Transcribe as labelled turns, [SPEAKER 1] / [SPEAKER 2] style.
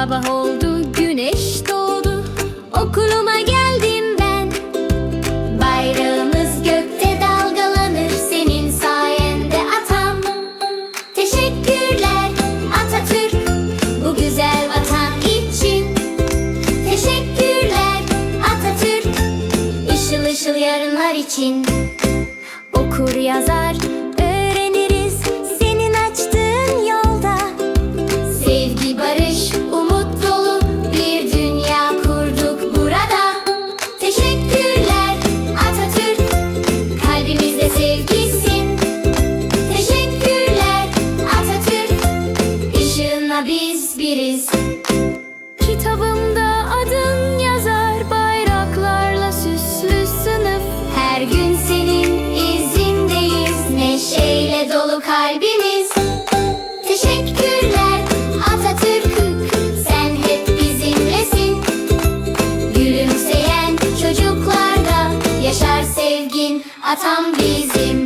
[SPEAKER 1] Sabah oldu, güneş
[SPEAKER 2] doğdu. Okuluma geldim ben. Bayrağımız gökte
[SPEAKER 1] dalgalanır Senin sayende atam. Teşekkürler Atatürk Bu güzel vatan için. Teşekkürler Atatürk Işıl ışıl yarınlar için. Okur yazar biz biriz.
[SPEAKER 2] Kitabımda adın yazar bayraklarla süslü sınıf
[SPEAKER 1] Her gün senin izindeyiz, neşeyle dolu kalbimiz. Teşekkürler Atatürk, sen hep bizimlesin. Gülümseyen çocuklarda yaşar sevgin, atam bizim.